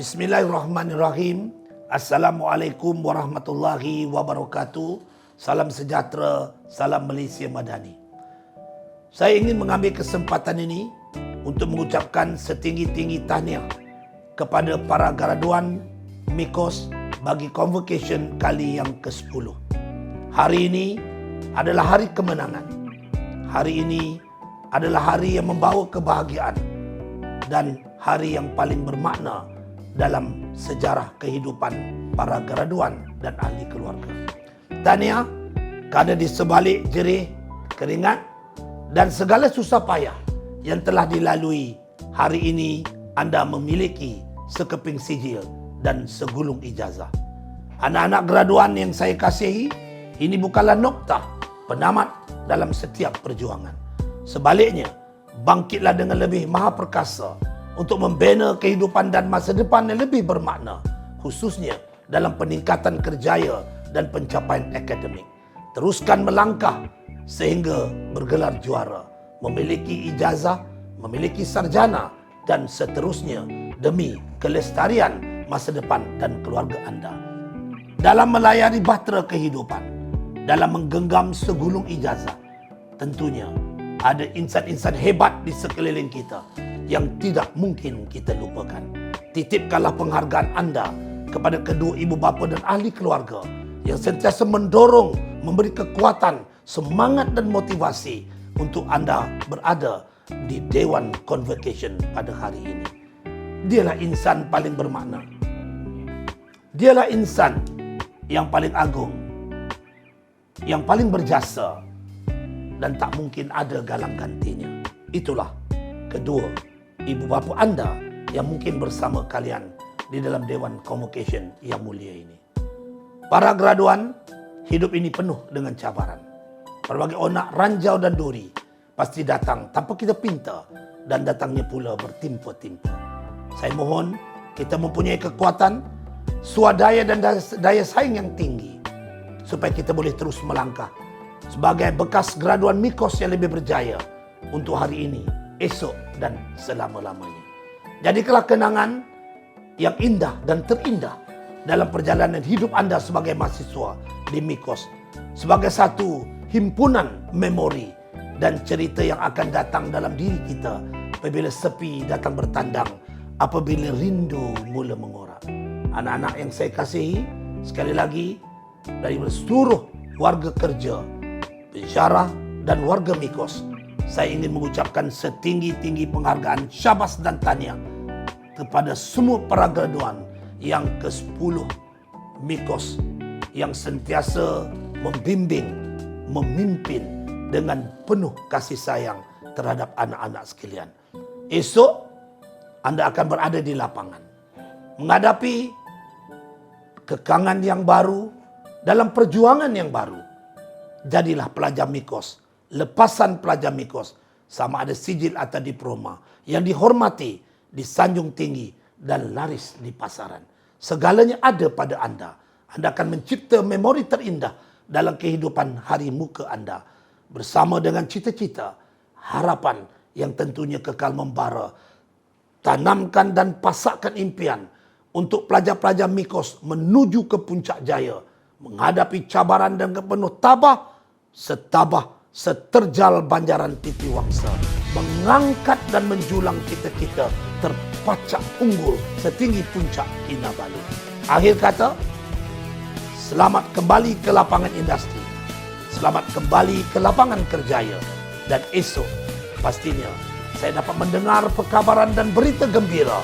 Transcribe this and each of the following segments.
Bismillahirrahmanirrahim. Assalamualaikum warahmatullahi wabarakatuh. Salam sejahtera, salam Malaysia Madani. Saya ingin mengambil kesempatan ini untuk mengucapkan setinggi-tinggi tahniah kepada para graduan Mikos bagi convocation kali yang ke-10. Hari ini adalah hari kemenangan. Hari ini adalah hari yang membawa kebahagiaan dan hari yang paling bermakna dalam sejarah kehidupan para graduan dan ahli keluarga. Tahniah kerana di sebalik jerih, keringat dan segala susah payah yang telah dilalui hari ini anda memiliki sekeping sijil dan segulung ijazah. Anak-anak graduan yang saya kasihi, ini bukanlah noktah penamat dalam setiap perjuangan. Sebaliknya, bangkitlah dengan lebih maha perkasa untuk membina kehidupan dan masa depan yang lebih bermakna, khususnya dalam peningkatan kerjaya dan pencapaian akademik. Teruskan melangkah sehingga bergelar juara, memiliki ijazah, memiliki sarjana dan seterusnya demi kelestarian masa depan dan keluarga anda. Dalam melayari bahtera kehidupan, dalam menggenggam segulung ijazah, tentunya ada insan-insan hebat di sekeliling kita yang tidak mungkin kita lupakan. Titipkanlah penghargaan anda kepada kedua ibu bapa dan ahli keluarga yang sentiasa mendorong, memberi kekuatan, semangat dan motivasi untuk anda berada di Dewan Convocation pada hari ini. Dialah insan paling bermakna. Dialah insan yang paling agung, yang paling berjasa dan tak mungkin ada galang gantinya. Itulah kedua ibu bapa anda yang mungkin bersama kalian di dalam Dewan Convocation yang mulia ini. Para graduan, hidup ini penuh dengan cabaran. Berbagai onak ranjau dan duri pasti datang tanpa kita pinta dan datangnya pula bertimpa-timpa. Saya mohon kita mempunyai kekuatan swadaya dan daya saing yang tinggi supaya kita boleh terus melangkah sebagai bekas graduan Mikos yang lebih berjaya untuk hari ini, esok dan selama-lamanya. Jadikanlah kenangan yang indah dan terindah dalam perjalanan hidup anda sebagai mahasiswa di Mikos sebagai satu himpunan memori dan cerita yang akan datang dalam diri kita apabila sepi datang bertandang apabila rindu mula mengorak. Anak-anak yang saya kasihi, sekali lagi dari seluruh warga kerja, pensyarah dan warga Mikos, saya ingin mengucapkan setinggi-tinggi penghargaan syabas dan tanya kepada semua para graduan yang ke-10 Mikos yang sentiasa membimbing, memimpin dengan penuh kasih sayang terhadap anak-anak sekalian. Esok anda akan berada di lapangan menghadapi kekangan yang baru dalam perjuangan yang baru. Jadilah pelajar Mikos, lepasan pelajar Mikos sama ada sijil atau diploma yang dihormati, disanjung tinggi dan laris di pasaran. Segalanya ada pada anda. Anda akan mencipta memori terindah dalam kehidupan hari muka anda bersama dengan cita-cita, harapan yang tentunya kekal membara. Tanamkan dan pasakkan impian untuk pelajar-pelajar Mikos menuju ke puncak jaya, menghadapi cabaran dan penuh tabah, setabah, seterjal banjaran titi wangsa, mengangkat dan menjulang kita-kita terpacak unggul setinggi puncak Kinabalu. Akhir kata, selamat kembali ke lapangan industri. Selamat kembali ke lapangan kerjaya. Dan esok, pastinya, saya dapat mendengar perkabaran dan berita gembira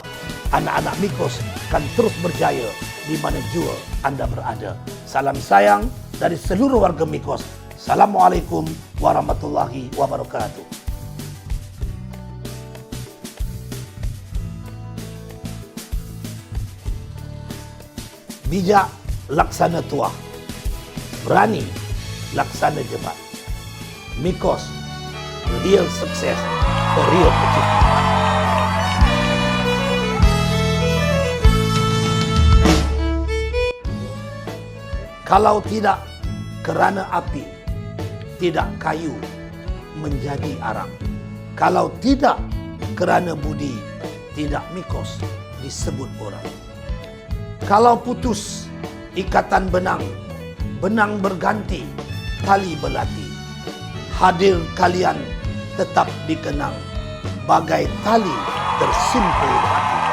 anak-anak Mikos akan terus berjaya di mana jua anda berada. Salam sayang dari seluruh warga Mikos. Assalamualaikum warahmatullahi wabarakatuh. Bijak laksana tua. Berani laksana jebat. Mikos, real success, real achievement. Kalau tidak kerana api, tidak kayu menjadi arang. Kalau tidak kerana budi, tidak mikos disebut orang. Kalau putus ikatan benang, benang berganti, tali belati. Hadir kalian tetap dikenang bagai tali tersimpul hati.